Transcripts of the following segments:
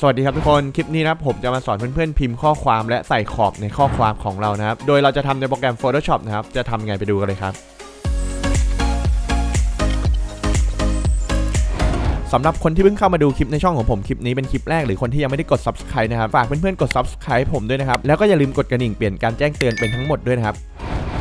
สวัสดีครับทุกคน คลิปนี้นะครับผมจะมาสอนเพื่อนๆ พิมพ์ข้อความและใส่ขอบในข้อความของเรานะครับ โดยเราจะทำในโปรแกรม Photoshop นะครับ จะทำไงไปดูกันเลยครับสำหรับคนที่เพิ่งเข้ามาดูคลิปในช่องของผมคลิปนี้เป็นคลิปแรกหรือคนที่ยังไม่ได้กด subscribe นะครับ ฝากเพื่อนๆ กด subscribe ผมด้วยนะครับ แล้วก็อย่าลืมกดกระดิ่งเปลี่ยนการแจ้งเตือนเป็นทั้งหมดด้วยนะครับ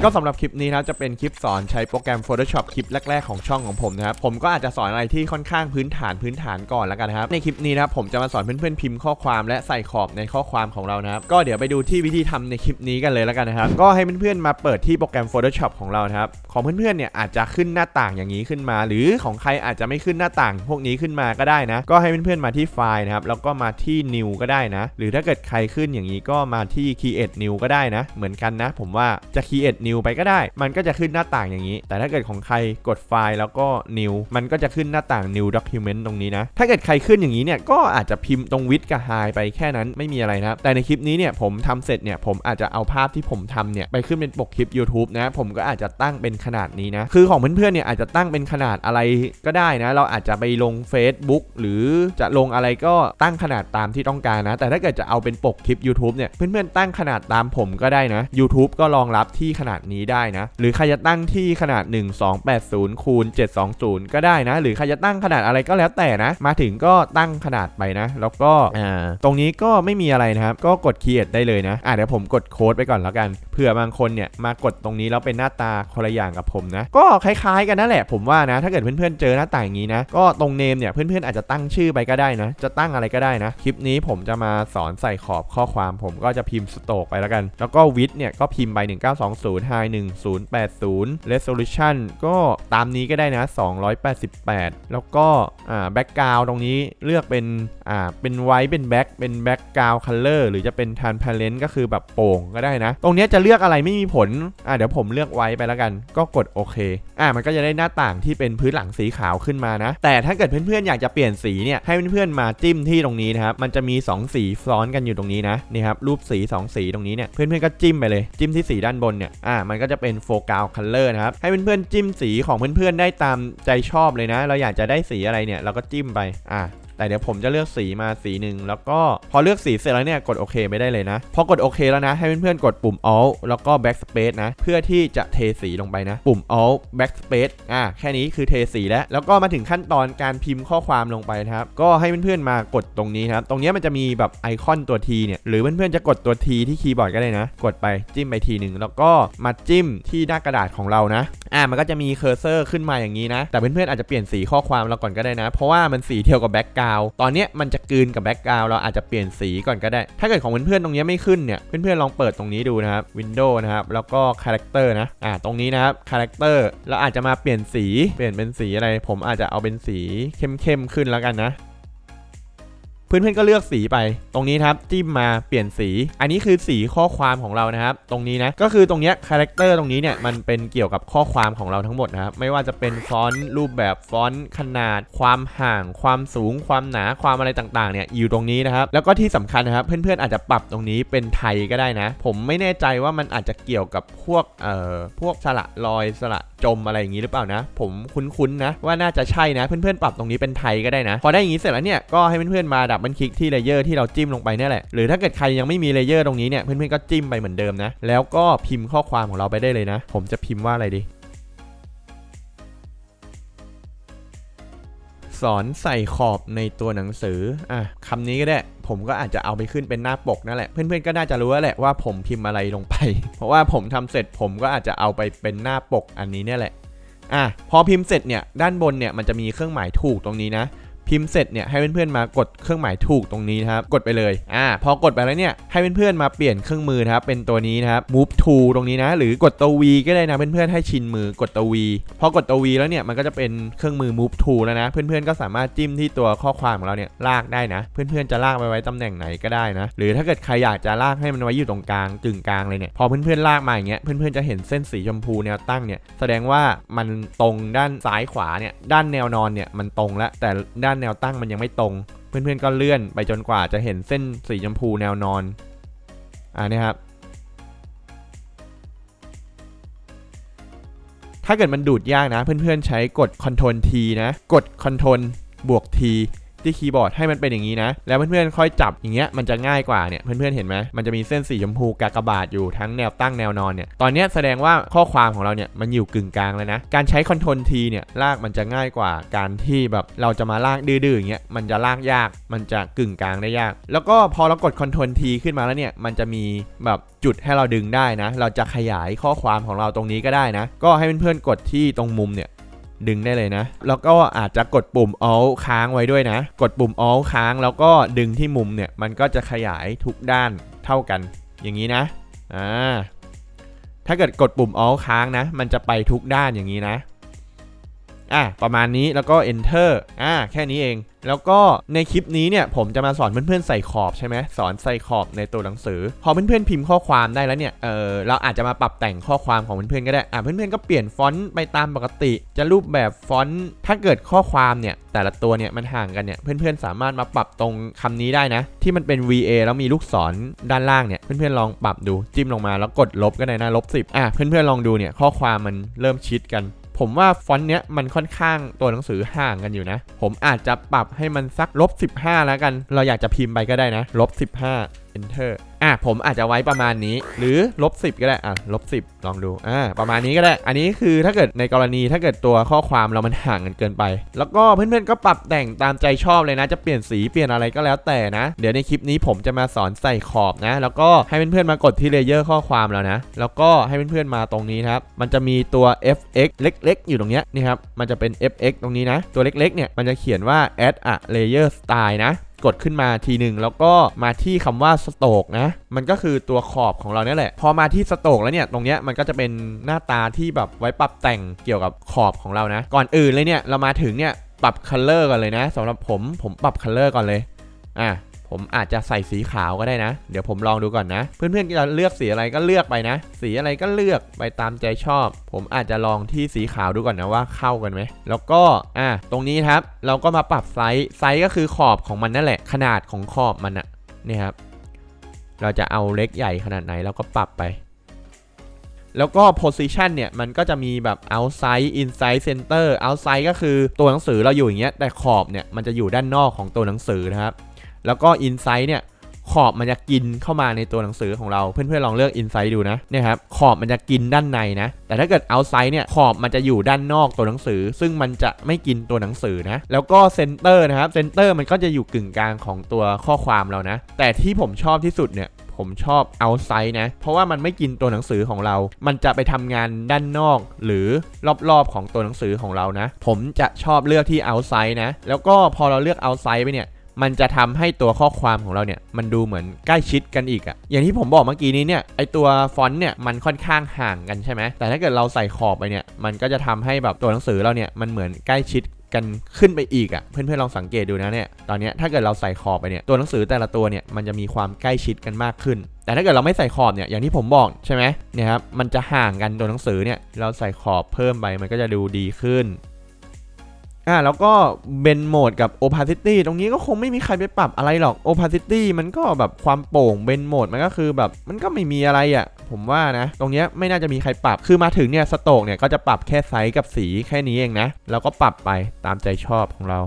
ก็สำหรับคลิปนี้นะจะเป็นคลิปสอนใช้โปรแกรม Photoshop คลิปแรก ๆ ของช่องของผมนะครับผมก็อาจจะสอนอะไรที่ค่อนข้างพื้นฐานพื้นฐานก่อนแล้วกันนะครับในคลิปนี้นะผมจะมาสอนเพื่อนๆพิมพ์ข้อความและใส่ขอบในข้อความของเรานะครับก็เดี๋ยวไปดูที่วิธีทำในคลิปนี้กันเลยแล้วกันนะครับก็ให้เพื่อนๆมาเปิดที่โปรแกรม Photoshop ของเรานะครับของเพื่อนๆเนี่ยอาจจะขึ้นหน้าต่างอย่างนี้ขึ้นมา หรือของใครอาจจะไม่ขึ้นหน้าต่าง พวกนี้ขึ้นมาก็ได้นะ ก็ให้เพื่อนๆมาที่ไฟล์นะครับแล้วก็มาที่ New ก็ได้นะ หรือถ้าเกิดใครขึ้นอย่างนี้ก็มาที่ Create New ก็ได้นะ เหมือนกันนะ ผมว่าจะ Create New ไปก็ได้ มันก็จะขึ้นหน้าต่างอย่างนี้ แต่ถ้าเกิดของใครกดไฟล์แล้วก็ New มันก็จะขึ้นหน้าต่าง New Document ตรงนี้นะ ถ้าเกิดใครขึ้นอย่างนี้เนี่ยก็อาจจะพิมพ์ตรง with กับ high ไปแค่นั้นไม่มีอะไรนะแต่ในคลิปนี้เนี่ยผมทำเสร็จเนี่ยผมอาจจะเอาภาพที่ผมทำเนี่ยไปขึ้นเป็นปกคลิป YouTube นะ ผมก็อาจจะตั้งเป็นขนาดนี้นะ คือของเพื่อนๆเนี่ยอาจจะตั้งเป็นขนาดอะไรก็ได้นะ เราอาจจะไปลง Facebook หรือจะลงอะไรก็ตั้งขนาดตามที่ต้องการนะ แต่ถ้าเกิดจะเอาเป็นปกคลิป YouTube เนี่ยเพื่อนๆตั้งขนาดตามผมก็ได้นะ YouTube ก็รองรับที่ขนาดนี้ได้นะ หรือใครจะตั้งที่ขนาด 1280คูณ720 ก็ได้นะ หรือใครจะตั้งขนาดอะไรก็แล้วแต่นะ มาถึงก็ตั้งขนาดไปนะ แล้วก็อ่าตรงนี้ก็ไม่มีอะไรนะครับ ก็กด create ได้เลยนะอะเดี๋ยวผมกดโค้ดไปก่อนแล้วกัน เผื่อบางคนเนี่ยมากดตรงนี้แล้วเป็นหน้าตาคนละอย่างกับผมนะ ก็คล้ายๆกันนั่นแหละผมว่านะ ถ้าเกิดเพื่อนๆเจอหน้าต่างอย่างนี้นะ ก็ตรงเนมเนี่ยเพื่อนๆอาจจะตั้งชื่อไปก็ได้นะ จะตั้งอะไรก็ได้นะ คลิปนี้ผมจะมาสอนใส่ขอบข้อความผมก็จะพิมพ์สโตกไปแล้วกัน แล้วก็วิดเนี่ยก็พิมพ์ไป 1920 high 1080 resolution ก็ตามนี้ก็ได้นะ 288 แล้วก็อ่า background ตรงนี้เลือกเป็นอ่าเป็นไวท์เป็นแบ็คเป็น background color หรือจะเป็น transparent ก็คือแบบโป่งก็ได้นะ ตรงนี้จะเลือกอะไรไม่มีผล อ่าเดี๋ยวผมเลือกไว้ไปแล้วกัน ก็กดโอเค อ่ามันก็จะได้หน้าต่างที่เป็นพื้นหลังสีขาวขึ้นมานะ แต่ถ้าเกิดเพื่อนๆอยากจะเปลี่ยนสีเนี่ย ให้เพื่อนๆมาจิ้มที่ตรงนี้นะครับ มันจะมี 2 สีซ้อนกันอยู่ตรงนี้นะ นี่ครับ รูปสี 2 สีตรงนี้เนี่ย เพื่อนๆก็จิ้มไปเลย จิ้มที่สีด้านบนเนี่ย อ่า มันก็จะเป็นโฟกัสคัลเลอร์นะครับ ให้เพื่อนๆจิ้มสีของเพื่อนๆได้ตามใจชอบเลยนะ เราอยากจะได้สีอะไรเนี่ย เราก็จิ้มไป อ่า แต่เดี๋ยวผมจะเลือกสีมาสีหนึ่งแล้วก็พอเลือกสีเสร็จแล้วเนี่ยกดโอเคไม่ได้เลยนะพอกดโอเคแล้วนะให้เพื่อนๆกดปุ่ม Alt แล้วก็ Backspace นะ เพื่อที่จะเทสีลงไปนะ ปุ่ม Alt Backspace อะแค่นี้คือเทสีแล้ว แล้วก็มาถึงขั้นตอนการพิมพ์ข้อความลงไปนะครับก็ให้เพื่อนๆมากดตรงนี้นะครับตรงนี้มันจะมีแบบไอคอนตัว T เนี่ยหรือเพื่อนๆจะกดตัว T ที่คีย์บอร์ดก็ได้นะ กดไปจิ้มไปทีหนึ่งแล้วก็มาจิ้มที่หน้ากระดาษของเรานะ อ่ามันก็จะมีเคอร์เซอร์ขึ้นมาอย่างนี้นะ แต่เพื่อนๆอาจจะเปลี่ยนสีข้อความเราก่อนก็ได้นะ เพราะว่ามันสีเดียวกับแบ็กกราวตอนเนี้ยมันจะกลืนกับแบ็กกราวเราอาจจะเปลี่ยนสีก่อนก็ได้ ถ้าเกิดของเพื่อนๆตรงนี้ไม่ขึ้นเนี่ยเพื่อนๆลองเปิดตรงนี้ดูนะครับ Windows นะครับแล้วก็ Character นะอ่าตรงนี้นะครับ Character เราอาจจะมาเปลี่ยนสีเปลี่ยนเป็นสีอะไร ผมอาจจะเอาเป็นสีเข้มๆขึ้นแล้วกันนะ เพื่อนๆก็เลือกสีไป ตรงนี้ครับจิ้มมาเปลี่ยนสี อันนี้คือสีข้อความของเรานะครับ ตรงนี้นะ ก็คือตรงเนี้ยคาแรคเตอร์ตรงนี้เนี่ยมันเป็นเกี่ยวกับข้อความของเราทั้งหมดนะครับ ไม่ว่าจะเป็นฟอนต์รูปแบบฟอนต์ขนาด ความห่าง ความสูง ความหนา ความอะไรต่างๆ เนี่ยอยู่ตรงนี้นะครับ แล้วก็ที่สำคัญนะครับ เพื่อนๆอาจจะปรับตรงนี้เป็นไทยก็ได้นะ ผมไม่แน่ใจว่ามันอาจจะเกี่ยวกับพวกเอ่อพวกสระรอยสระ จมอะไรอย่างนี้หรือเปล่านะ ผมคุ้นๆนะ ว่าน่าจะใช่นะ เพื่อนๆปรับตรงนี้เป็นไทยก็ได้นะ พอได้อย่างนี้เสร็จแล้วเนี่ยก็ให้เพื่อนๆมาดับเบิลคลิกที่เลเยอร์ที่เราจิ้มลงไปนี่แหละหรือถ้าเกิดใครยังไม่มีเลเยอร์ตรงนี้เนี่ยเพื่อนๆก็จิ้มไปเหมือนเดิมนะแล้วก็พิมพ์ข้อความของเราไปได้เลยนะ ผมจะพิมพ์ว่าอะไรดี สอนใส่ขอบในตัวหนังสืออะคำนี้ก็ได้ ผมก็อาจจะเอาไปขึ้นเป็นหน้าปกนั่นแหละ เพื่อนๆก็น่าจะรู้แล้วแหละว่าผมพิมพ์อะไรลงไป เพราะว่าผมทำเสร็จผมก็อาจจะเอาไปเป็นหน้าปกอันนี้เนี่ยแหละอะพอพิมพ์เสร็จเนี่ยด้านบนเนี่ยมันจะมีเครื่องหมายถูกตรงนี้นะ พิมพ์เสร็จเนี่ยให้เพื่อนๆมากดเครื่องหมายถูกตรงนี้นะครับกดไปเลยอ่าพอกดไปแล้วเนี่ยให้เพื่อนๆมาเปลี่ยนเครื่องมือนะครับเป็นตัวนี้นะครับ move to ตรงนี้นะ หรือกดตัว V ก็ได้นะเพื่อนๆให้ชินมือกดตัว V พอกดตัว V แล้วเนี่ยมันก็จะเป็นเครื่องมือ move to แล้วนะเพื่อนๆก็สามารถจิ้มที่ตัวข้อความของเราเนี่ยลากได้นะ เพื่อนๆจะลากไปไว้ตำแหน่งไหนก็ได้นะ หรือถ้าเกิดใครอยากจะลากให้มันไว้อยู่ตรงกลางกึ่งกลางเลยเนี่ยพอเพื่อนๆลากมาอย่างเงี้ยเพื่อนๆจะเห็นเส้นสีชมพูแนวตั้งเนี่ยแสดงว่ามันตรงด้านซ้ายขวาเนี่ยด้านแนวนอนเนี่ยมันตรงแล้วแต่ด้านแนวตั้งมันยังไม่ตรง เพื่อนๆก็เลื่อนไปจนกว่าจะเห็นเส้นสีชมพูแนวนอนอ่านี่ครับถ้าเกิดมันดูดยากนะ เพื่อนๆใช้กด Ctrl T นะ กด Ctrl บวก T ที่คีย์บอร์ดให้มันเป็นอย่างนี้นะ แล้วเพื่อนๆค่อยจับอย่างเงี้ยมันจะง่ายกว่าเนี่ยเพื่อนๆเห็นไหมมันจะมีเส้นสีชมพูกากบาทอยู่ทั้งแนวตั้งแนวนอนเนี่ยตอนเนี้ยแสดงว่าข้อความของเราเนี่ยมันอยู่กึ่งกลางแล้วนะ การใช้คอนโทรลทีเนี่ยลากมันจะง่ายกว่าการที่แบบเราจะมาลากดื้อๆอย่างเงี้ยมันจะลากยากมันจะกึ่งกลางได้ยาก แล้วก็พอเรากดคอนโทรลทีขึ้นมาแล้วเนี่ยมันจะมีแบบจุดให้เราดึงได้นะ เราจะขยายข้อความของเราตรงนี้ก็ได้นะ ก็ให้เพื่อนๆกดที่ตรงมุมเนี่ย ดึงได้เลยนะ แล้วก็อาจจะกดปุ่ม Alt ค้างไว้ด้วยนะ กดปุ่ม Alt ค้างแล้วก็ดึงที่มุมเนี่ย มันก็จะขยายทุกด้านเท่ากัน อย่างนี้นะ อ่า ถ้าเกิดกดปุ่ม Alt ค้างนะ มันจะไปทุกด้านอย่างนี้นะ อะประมาณนี้แล้วก็ Enter อ่าแค่นี้เอง แล้วก็ในคลิปนี้เนี่ยผมจะมาสอนเพื่อนๆใส่ขอบใช่ไหมสอนใส่ขอบในตัวหนังสือ พอเพื่อนๆพิมพ์ข้อความได้แล้วเนี่ยเออเราอาจจะมาปรับแต่งข้อความของเพื่อนๆก็ได้อ่าเพื่อนๆก็เปลี่ยนฟอนต์ไปตามปกติ จะรูปแบบฟอนต์ถ้าเกิดข้อความเนี่ยแต่ละตัวเนี่ยมันห่างกันเนี่ยเพื่อนๆสามารถมาปรับตรงคำนี้ได้นะ ที่มันเป็น VA แล้วมีลูกศรด้านล่างเนี่ยเพื่อนๆลองปรับดูจิ้มลงมาแล้วกดลบก็ได้นะลบ10อะเพื่อนๆลองดูเนี่ยข้อความมันเริ่มชิดกัน ผมว่าฟอนต์เนี้ยมันค่อนข้างตัวหนังสือห่างกันอยู่นะ ผมอาจจะปรับให้มันสักลบ15 แล้วกัน เราอยากจะพิมพ์ไปก็ได้นะลบ15 enter อะผมอาจจะไว้ประมาณนี้ หรือลบ10ก็ได้อะลบ10ลองดูอ่าประมาณนี้ก็ได้ อันนี้คือถ้าเกิดในกรณีถ้าเกิดตัวข้อความเรามันห่างกันเกินไป แล้วก็เพื่อนๆก็ปรับแต่งตามใจชอบเลยนะ จะเปลี่ยนสีเปลี่ยนอะไรก็แล้วแต่นะ เดี๋ยวในคลิปนี้ผมจะมาสอนใส่ขอบนะ แล้วก็ให้เพื่อนๆมากดที่เลเยอร์ข้อความแล้วนะ แล้วก็ให้เพื่อนๆมาตรงนี้นะครับมันจะมีตัว fx เล็ก ๆ อยู่ตรงเนี้ยนี่ครับมันจะเป็น fx ตรงนี้นะ ตัวเล็กๆเนี่ยมันจะเขียนว่า add a layer style นะ กดขึ้นมาทีหนึ่งแล้วก็มาที่คำว่าสโตกนะมันก็คือตัวขอบของเราเนี่ยแหละ พอมาที่สโตกแล้วเนี่ยตรงเนี้ยมันก็จะเป็นหน้าตาที่แบบไว้ปรับแต่งเกี่ยวกับขอบของเรานะ ก่อนอื่นเลยเนี่ยเรามาถึงเนี่ยปรับคัลเลอร์ก่อนเลยนะสำหรับผมผมปรับคัลเลอร์ก่อนเลยอะ ผมอาจจะใส่สีขาวก็ได้นะ เดี๋ยวผมลองดูก่อนนะ เพื่อนๆจะเลือกสีอะไรก็เลือกไปนะ สีอะไรก็เลือกไปตามใจชอบ ผมอาจจะลองที่สีขาวดูก่อนนะว่าเข้ากันไหม แล้วก็อะตรงนี้ครับ เราก็มาปรับไซส์ไซส์ก็คือขอบของมันนั่นแหละ ขนาดของขอบมันอะนี่ครับ เราจะเอาเล็กใหญ่ขนาดไหนเราก็ปรับไป แล้วก็ position เนี่ยมันก็จะมีแบบ outside inside center outside ก็คือตัวหนังสือเราอยู่อย่างเงี้ยแต่ขอบเนี่ยมันจะอยู่ด้านนอกของตัวหนังสือนะครับ แล้วก็ inside เนี่ยขอบมันจะกินเข้ามาในตัวหนังสือของเราเพื่อนๆลองเลือก inside ดูนะเนี่ยครับขอบมันจะกินด้านในนะ แต่ถ้าเกิด outside เนี่ยขอบมันจะอยู่ด้านนอกตัวหนังสือ ซึ่งมันจะไม่กินตัวหนังสือนะ แล้วก็ center นะครับ center มันก็จะอยู่กึ่งกลางของตัวข้อความเรานะ แต่ที่ผมชอบที่สุดเนี่ยผมชอบ outside นะ เพราะว่ามันไม่กินตัวหนังสือของเรา มันจะไปทำงานด้านนอก หรือรอบๆของตัวหนังสือของเรานะ ผมจะชอบเลือกที่ outside นะ แล้วก็พอเราเลือก outside ไปเนี่ย มันจะทำให้ตัวข้อความของเราเนี่ยมันดูเหมือนใกล้ชิดกันอีกอะอย่างที่ผมบอกเมื่อกี้นี้เนี่ยไอตัวฟอนต์เนี่ยมันค่อนข้างห่างกันใช่ไหมแต่ถ้าเกิดเราใส่ขอบไปเนี่ยมันก็จะทำให้แบบตัวหนังสือเราเนี่ยมันเหมือนใกล้ชิดกันขึ้นไปอีกอะ่ะเพื่อนๆลองสังเกตดูนะเนี่ยตอนนี้ถ้าเกิดเราใส่ขอบไปเนี่ยตัวหนังสือแต่ละตัวเนี่ยมันจะมีความใกล้ชิดกันมากขึ้น แต่ถ้าเกิดเราไม่ใส่ขอบเนี่ยอย่างที่ผมบอกใช่ไหมเนี่ยครับมันจะห่างกันตัวหนังสือเนี่ยเราใส่ขอบเพิ่มไปมันก็จะดูดีขึ้น อ่าแล้วก็เบนโหมดกับ opacity ตรงนี้ก็คงไม่มีใครไปปรับอะไรหรอก opacity มันก็แบบความโป่งเบนโหมดมันก็คือแบบมันก็ไม่มีอะไรอะ่ะ ผมว่านะ ตรงเนี้ยไม่น่าจะมีใครปรับคือมาถึงเนี่ยสโตกเนี่ยก็จะปรับแค่ไซส์กับสีแค่นี้เองนะ แล้วก็ปรับไปตามใจชอบของเรา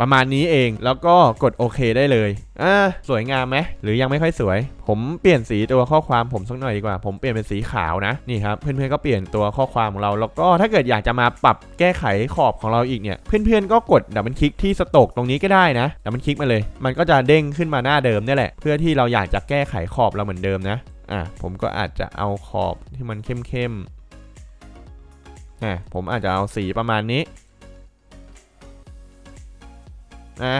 ประมาณนี้เองแล้วก็กดโอเคได้เลยอ่าสวยงามไหมหรือยังไม่ค่อยสวย ผมเปลี่ยนสีตัวข้อความผมสักหน่อยดีกว่า ผมเปลี่ยนเป็นสีขาวนะนี่ครับเพื่อนๆก็เปลี่ยนตัวข้อความของเรา แล้วก็ถ้าเกิดอยากจะมาปรับแก้ไขขอบของเราอีกเนี่ยเพื่อนๆก็กดดับเบิลคลิกที่สโตกตรงนี้ก็ได้นะดับเบิลคลิกมาเลย มันก็จะเด้งขึ้นมาหน้าเดิมนี่แหละ เพื่อที่เราอยากจะแก้ไขขอบเราเหมือนเดิมนะอะผมก็อาจจะเอาขอบที่มันเข้มๆอะผมอาจจะเอาสีประมาณนี้ นะ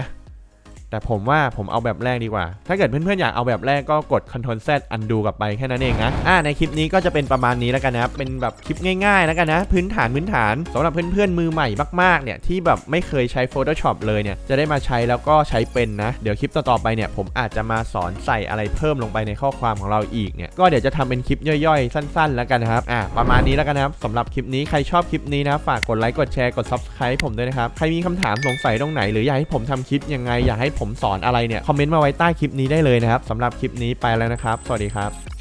แต่ผมว่าผมเอาแบบแรกดีกว่า ถ้าเกิดเพื่อนๆอยากเอาแบบแรกก็กด Ctrl Z undo กลับไปแค่นั้นเองนะอ่าในคลิปนี้ก็จะเป็นประมาณนี้แล้วกันนะครับ เป็นแบบคลิปง่ายๆแล้วกันนะ พื้นฐานพื้นฐานสำหรับเพื่อนๆมือใหม่มากๆเนี่ยที่แบบไม่เคยใช้ Photoshop เลยเนี่ยจะได้มาใช้แล้วก็ใช้เป็นนะ เดี๋ยวคลิปต่อๆไปเนี่ยผมอาจจะมาสอนใส่อะไรเพิ่มลงไปในข้อความของเราอีกเนี่ยก็เดี๋ยวจะทำเป็นคลิปย่อยๆ สั้น ๆ แล้วกันนะครับอ่าประมาณนี้แล้วกันนะครับสำหรับคลิปนี้ใครชอบคลิปนี้นะฝากกดไลค์กดแชร์กด Subscribe ผมด้วยนะครับใครมีคำถามสงสัยตรงไหนหรืออยากให้ผมทำคลิปยังไงอยากให้ผมสอนอะไรเนี่ย คอมเมนต์มาไว้ใต้คลิปนี้ได้เลยนะครับสำหรับคลิปนี้ไปแล้วนะครับ สวัสดีครับ